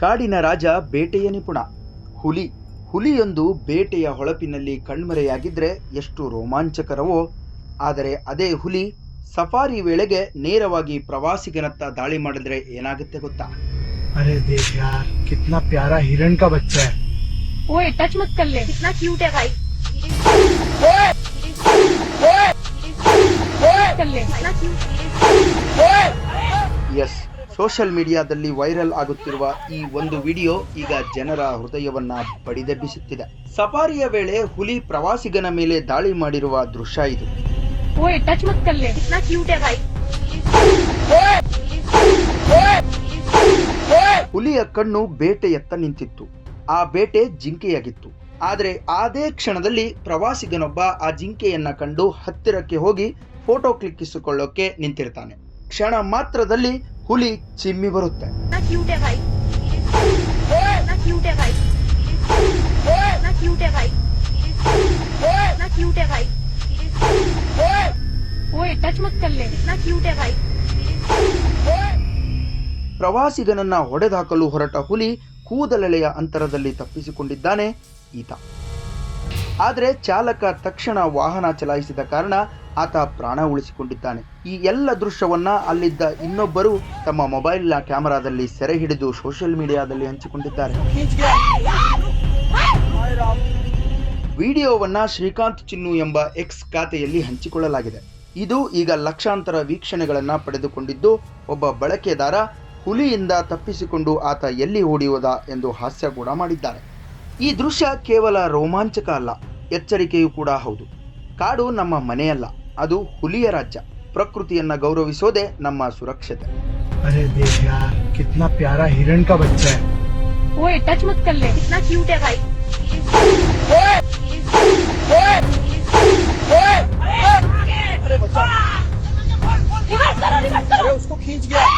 ಕಾಡಿನ ರಾಜ ಬೇಟೆಯ ನಿಪುಣ ಹುಲಿ ಹುಲಿಯೊಂದು ಬೇಟೆಯ ಹೊಳಪಿನಲ್ಲಿ ಕಣ್ಮರೆಯಾಗಿದ್ರೆ ಎಷ್ಟು ರೋಮಾಂಚಕರವೋ ಆದರೆ ಅದೇ ಹುಲಿ ಸಫಾರಿ ವೇಳೆಗೆ ನೇರವಾಗಿ ಪ್ರವಾಸಿಗನತ್ತ ದಾಳಿ ಮಾಡಿದ್ರೆ ಏನಾಗುತ್ತೆ ಗೊತ್ತಾ अरे देख यार कितना प्यारा हिरण का बच्चा है ओए टच मत कर ले कितना क्यूट है भाई ಸೋಷಿಯಲ್ ಮೀಡಿಯಾದಲ್ಲಿ ವೈರಲ್ ಆಗುತ್ತಿರುವ ಈ ಒಂದು ವಿಡಿಯೋ ಈಗ ಜನರ ಹೃದಯವನ್ನ ಬಡಿದೆಬ್ಬಿಸುತ್ತಿದೆ. ಸಫಾರಿಯ ವೇಳೆ ಹುಲಿ ಪ್ರವಾಸಿಗನ ಮೇಲೆ ದಾಳಿ ಮಾಡಿರುವ ದೃಶ್ಯ ಇದು. ಹುಲಿಯ ಕಣ್ಣು ಬೇಟೆಯತ್ತ ನಿಂತಿತ್ತು. ಆ ಬೇಟೆ ಜಿಂಕೆಯಾಗಿತ್ತು. ಆದರೆ ಅದೇ ಕ್ಷಣದಲ್ಲಿ ಪ್ರವಾಸಿಗನೊಬ್ಬ ಆ ಜಿಂಕೆಯನ್ನ ಕಂಡು ಹತ್ತಿರಕ್ಕೆ ಹೋಗಿ ಫೋಟೋ ಕ್ಲಿಕ್ಕಿಸಿಕೊಳ್ಳೋಕೆ ನಿಂತಿರ್ತಾನೆ. ಕ್ಷಣ ಮಾತ್ರದಲ್ಲಿ ಹುಲಿ ಚಿಮ್ಮಿ ಬರುತ್ತೆ. ಪ್ರವಾಸಿಗನನ್ನ ಹೊಡೆದಾಕಲು ಹೊರಟ ಹುಲಿ ಕೂದಲೆಳೆಯ ಅಂತರದಲ್ಲಿ ತಪ್ಪಿಸಿಕೊಂಡಿದ್ದಾನೆ ಈತ. ಆದರೆ ಚಾಲಕ ತಕ್ಷಣ ವಾಹನ ಚಲಾಯಿಸಿದ ಕಾರಣ ಆತ ಪ್ರಾಣ ಉಳಿಸಿಕೊಂಡಿದ್ದಾನೆ. ಈ ಎಲ್ಲ ದೃಶ್ಯವನ್ನ ಅಲ್ಲಿದ್ದ ಇನ್ನೊಬ್ಬರು ತಮ್ಮ ಮೊಬೈಲ್ನ ಕ್ಯಾಮೆರಾದಲ್ಲಿ ಸೆರೆ ಹಿಡಿದು ಸೋಷಿಯಲ್ ಮೀಡಿಯಾದಲ್ಲಿ ಹಂಚಿಕೊಂಡಿದ್ದಾರೆ. ವಿಡಿಯೋವನ್ನ ಶ್ರೀಕಾಂತ್ ಚಿನ್ನು ಎಂಬ ಎಕ್ಸ್ ಖಾತೆಯಲ್ಲಿ ಹಂಚಿಕೊಳ್ಳಲಾಗಿದೆ. ಇದು ಈಗ ಲಕ್ಷಾಂತರ ವೀಕ್ಷಣೆಗಳನ್ನ ಪಡೆದುಕೊಂಡಿದ್ದು, ಒಬ್ಬ ಬಳಕೆದಾರ ಹುಲಿಯಿಂದ ತಪ್ಪಿಸಿಕೊಂಡು ಆತ ಎಲ್ಲಿ ಓಡಿ ಹೋದ ಎಂದು ಹಾಸ್ಯ ಕೂಡ ಮಾಡಿದ್ದಾರೆ. ಈ ದೃಶ್ಯ ಕೇವಲ ರೋಮಾಂಚಕ ಅಲ್ಲ, ಎಚ್ಚರಿಕೆಯೂ ಕೂಡ ಹೌದು. ಕಾಡು ನಮ್ಮ ಮನೆಯಲ್ಲ. ಅದು ಹುಲಿಯ ರಾಜ್ಯ ಪ್ರಕೃತಿಯನ್ನ ಗೌರವಿಸೋದೇ ನಮ್ಮ ಸುರಕ್ಷತೆ अरे देख यार कितना प्यारा हिरण का बच्चा है ओए टच मत कर ले कितना क्यूट है भाई अरे उसको खींच गया